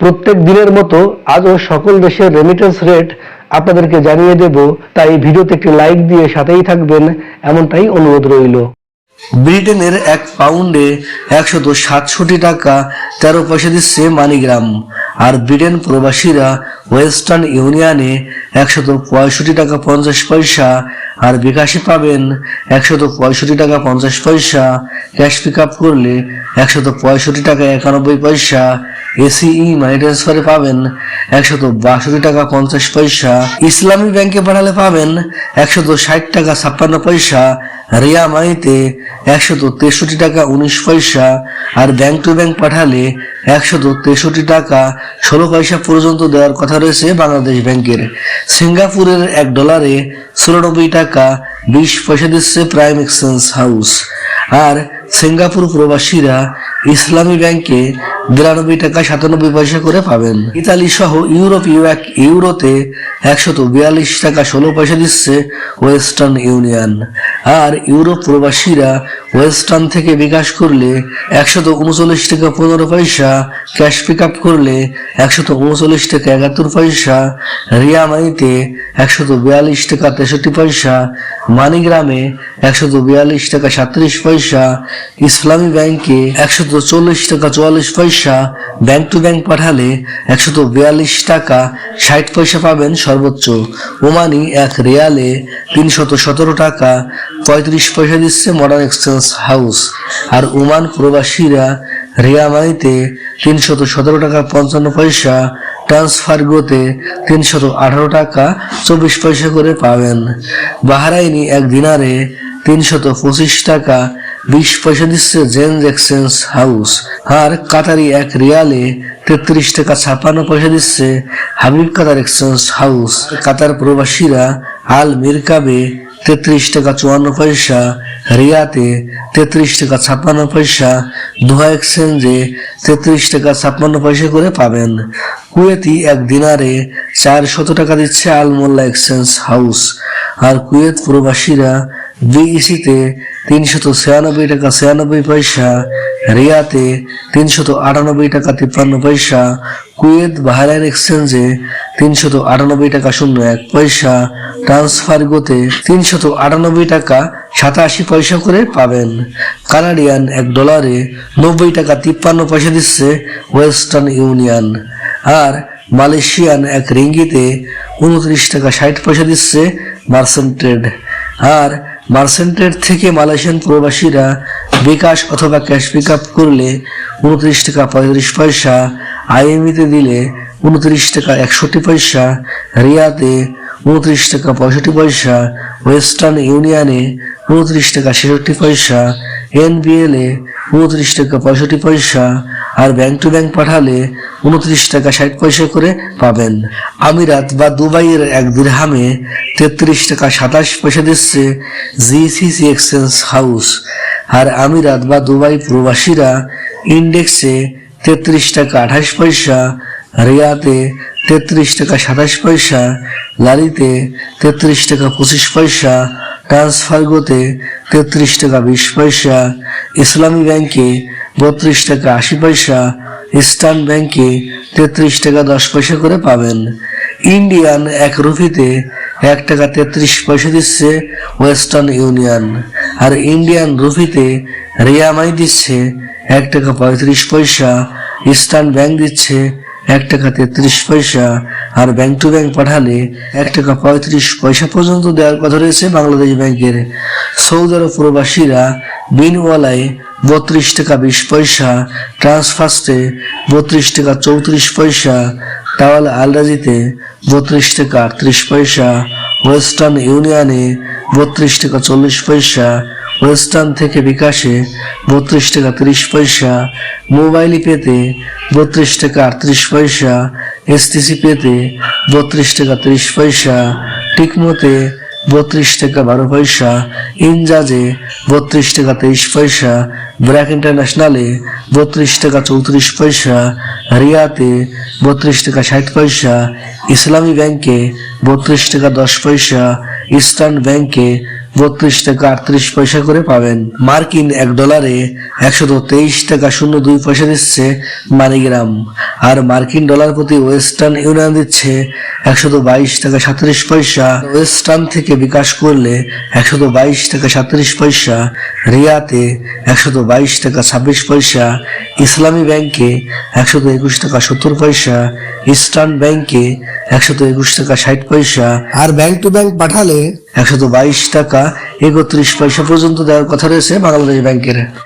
প্রত্যেক দিনের মতো আজও সকল দেশের রেমিটেন্স রেট আপনাদেরকে জানিয়ে দেব। তাই ভিডিওতে একটি লাইক দিয়ে সাথেই থাকবেন, এমনটাই অনুরোধ রইল। ব্রিটেনের এক পাউন্ডে একশত সাতষট্টি টাকা, তেরো পয়সা দিচ্ছে মানিগ্রাম। আর ব্রিটেন প্রবাসীরা ওয়েস্টার্ন ইউনিয়নে একশত পঁয়ষট্টি টাকা পঞ্চাশ পয়সা, আর বিকাশে পাবেন একশত পঁয়ষট্টি টাকা পঞ্চাশ পয়সা। ক্যাশ পিক আপ করলে একশত পঁয়ষট্টি টাকা একানব্বই পয়সা এসিই মানি ট্রান্সফারে পাবেন একশত বাষট্টি টাকা পঞ্চাশ পয়সা, ইসলামী ব্যাংকে পাঠালে পাবেন একশত ষাট টাকা ছাপ্পান্ন পয়সা, রিয়া মানিতে একশত তেষট্টি টাকা উনিশ পয়সা আর ব্যাংক টু ব্যাংক পাঠালে একশত তেষট্টি টাকা ষোলো পয়সা পর্যন্ত দেওয়ার কথা রয়েছে বাংলাদেশ ব্যাংকের সিঙ্গাপুরের এক ডলারে চুরানব্বই টাকা বিশ পয়সা দিচ্ছে প্রাইম এক্সচেঞ্জ হাউস আর সিঙ্গাপুর প্রবাসীরা ইসলামী ব্যাংকে বিরানব্বই টাকা সাতানব্বই পয়সা করে পাবেন। ইতালি সহ ইউরোপ ইউ- ইউরোতে একশত বিয়াল্লিশ টাকা ষোলো পয়সা দিচ্ছে ওয়েস্টার্ন ইউনিয়ন। আর ইউরোপ প্রবাসীরা ওয়েস্টার্ন থেকে বিকাশ করলে একশত উনচল্লিশ টাকা পনেরো পয়সা, ক্যাশ পিক আপ করলে একশত উনচল্লিশ টাকা একাত্তর পয়সা, রিয়া মানিতে একশত বিয়াল্লিশ টাকা তেষট্টি পয়সা, মানিগ্রামে একশত বিয়াল্লিশ টাকা সাতত্রিশ পয়সা, ইসলামী ব্যাংকে একশত চল্লিশ টাকা, চুয়াল্লিশ পয়সা ব্যাংক টু ব্যাংক পাঠালে একশত বিয়াল্লিশ টাকা ষাট পয়সা পাবেন সর্বোচ্চ। ওমানি এক রিয়ালে তিনশত সতেরো টাকা পঁয়ত্রিশ পয়সা দিচ্ছে মডার্ন এক্সচেঞ্জ হাউস আর ওমান প্রবাসীরা রিয়া মানিতে তিনশত সতেরো টাকা পঞ্চান্ন পয়সা, ট্রান্সফার গোতে তিনশত আঠারো টাকা চব্বিশ পয়সা করে পাবেন। বাহারাইনি এক দিনারে তিনশত পঁচিশ টাকা বিশ পয়সা দিচ্ছে জেন্স এক্সচেঞ্জ হাউস। আর কাতারি এক রিয়ালে তেত্রিশ টাকা ছাপ্পান্ন পয়সা দিচ্ছে Habib Qatar exchange house. Qatar প্রবাসীরা আল মিরকাবে তেত্রিশ টাকা চুয়ান্ন পয়সা, রিয়াতে তেত্রিশ টাকা ছাপ্পান্ন পয়সা, দোহা এক্সচেঞ্জে তেত্রিশ টাকা ছাপ্পান্ন পয়সা করে পাবেন। কুয়েতি এক দিনারে চার শত টাকা দিচ্ছে আল মোল্লা এক্সচেঞ্জ হাউস। আর কুয়েত প্রবাসীরা বিইসিতে তিনশত ছিয়ানব্বই টাকা, ছিয়ানব্বই পয়সা, রিয়াতে তিনশত আটানব্বই টাকা, তিপ্পান্ন পয়সা, কুয়েত বাহারাইন এক্সচেঞ্জে তিনশত আটানব্বই টাকা, শূন্য এক পয়সা ট্রান্সফার গোতে তিনশত আটানব্বই টাকা, সাতাশি পয়সা করে পাবেন। কানাডিয়ান এক ডলারে নব্বই টাকা, তিপ্পান্ন পয়সা দিচ্ছে ওয়েস্টার্ন ইউনিয়ন। আর মালয়েশিয়ান এক রিঙ্গিতে উনত্রিশ টাকা, ষাট পয়সা দিচ্ছে মার্সেন্টেড আর মার্সেন্টেড থেকে মালয়েশিয়ান প্রবাসীরা বিকাশ অথবা ক্যাশ পিক আপ করলে উনত্রিশ টাকা পঁয়ত্রিশ পয়সা আইএমইতে দিলে উনত্রিশ টাকা একষট্টি পয়সা রিয়াতে উনত্রিশ টাকা পঁয়ষট্টি পয়সা, ওয়েস্টার্ন ইউনিয়নে উনত্রিশ টাকা ছেষট্টি পয়সা, এনবিএল উনত্রিশ টাকা পঁয়ষট্টি পয়সা আর ব্যাংক টু ব্যাংক পাঠালে উনত্রিশ টাকা ষাট পয়সা করে পাবেন। আমিরাত বা দুবাইয়ের এক দিরহামে তেত্রিশ টাকা সাতাশ পয়সা দিচ্ছে জিসিসি এক্সচেঞ্জ হাউস আর আমিরাত বা দুবাই প্রবাসীরা ইন্ডেক্সে তেত্রিশ টাকা আঠাশ পয়সা রিয়াতে তেত্রিশ টাকা সাতাশ পয়সা লালিতে তেত্রিশ টাকা পঁচিশ পয়সা, ট্রান্সফারগোতে তেত্রিশ টাকা বিশ পয়সা, ইসলামী ব্যাংকে বত্রিশ টাকা আশি পয়সা, ইস্টার্ন ব্যাংকে তেত্রিশ টাকা দশ পয়সা করে পাবেন। ইন্ডিয়ান এক রুপিতে এক টাকা তেত্রিশ পয়সা দিচ্ছে ওয়েস্টার্ন ইউনিয়ন। আর ইন্ডিয়ান রুপিতে রিয়ামাই দিচ্ছে এক টাকা পঁয়ত্রিশ পয়সা, ইস্টার্ন ব্যাংক দিচ্ছে এক টাকা তেত্রিশ পয়সা, আর ব্যাংক টু ব্যাংক পাঠালে এক টাকা পঁয়ত্রিশ পয়সা পর্যন্ত দেওয়ার কথা রয়েছে বাংলাদেশ ব্যাংকের। সৌদি আরব প্রবাসীরা বিনওয়ালায় বত্রিশ টাকা বিশ পয়সা ট্রান্সফার্স্টে বত্রিশ টাকা চৌত্রিশ পয়সা, টাওয়াল আলরাজিতে বত্রিশ টাকা আটত্রিশ পয়সা ওয়েস্টার্ন ইউনিয়নে বত্রিশ টাকা চল্লিশ পয়সা ওয়েস্টার্ন থেকে বিকাশে বত্রিশ টাকা তিরিশ পয়সা মোবাইল পেতে বত্রিশ টাকা আটত্রিশ পয়সা এসটিসি পেতে বত্রিশ টাকা তিরিশ পয়সা টিকমোতে বত্রিশ টাকা বারো পয়সা। ইনজাজে বত্রিশ টাকা তেইশ পয়সা। ব্র্যাক ইন্টারন্যাশনালে বত্রিশ টাকা চৌত্রিশ পয়সা। রিয়াতে বত্রিশ টাকা ষাট পয়সা। ইসলামী ব্যাংকে বত্রিশ টাকা দশ পয়সা। ইস্টার্ন ব্যাংকে বত্রিশ টাকা আটত্রিশ পয়সা করে পাবেন। মার্কিন এক ডলারে একশত তেইশ টাকা শূন্য দুই পয়সা দিচ্ছে মানিগ্রাম। আর মার্কিন ডলার প্রতি ওয়েস্টার্ন ইউনিয়ন দিচ্ছে একশত বাইশ টাকা সাতত্রিশ পয়সা। ওয়েস্টার্ন থেকে বিকাশ করলে একশত বাইশ টাকা সাতত্রিশ পয়সা, রিয়াতে একশত বাইশ টাকা ছাব্বিশ পয়সা, ইসলামী ব্যাংকে একশত একুশ টাকা সত্তর পয়সা, ইস্টার্ন ব্যাংকে একশত একুশ টাকা ষাট পয়সা। আর ব্যাংক টু ব্যাংক পাঠালে একশত বাইশ টাকা একত্রিশ পয়সা পর্যন্ত দেওয়ার কথা রয়েছে বাংলাদেশ ব্যাংকের।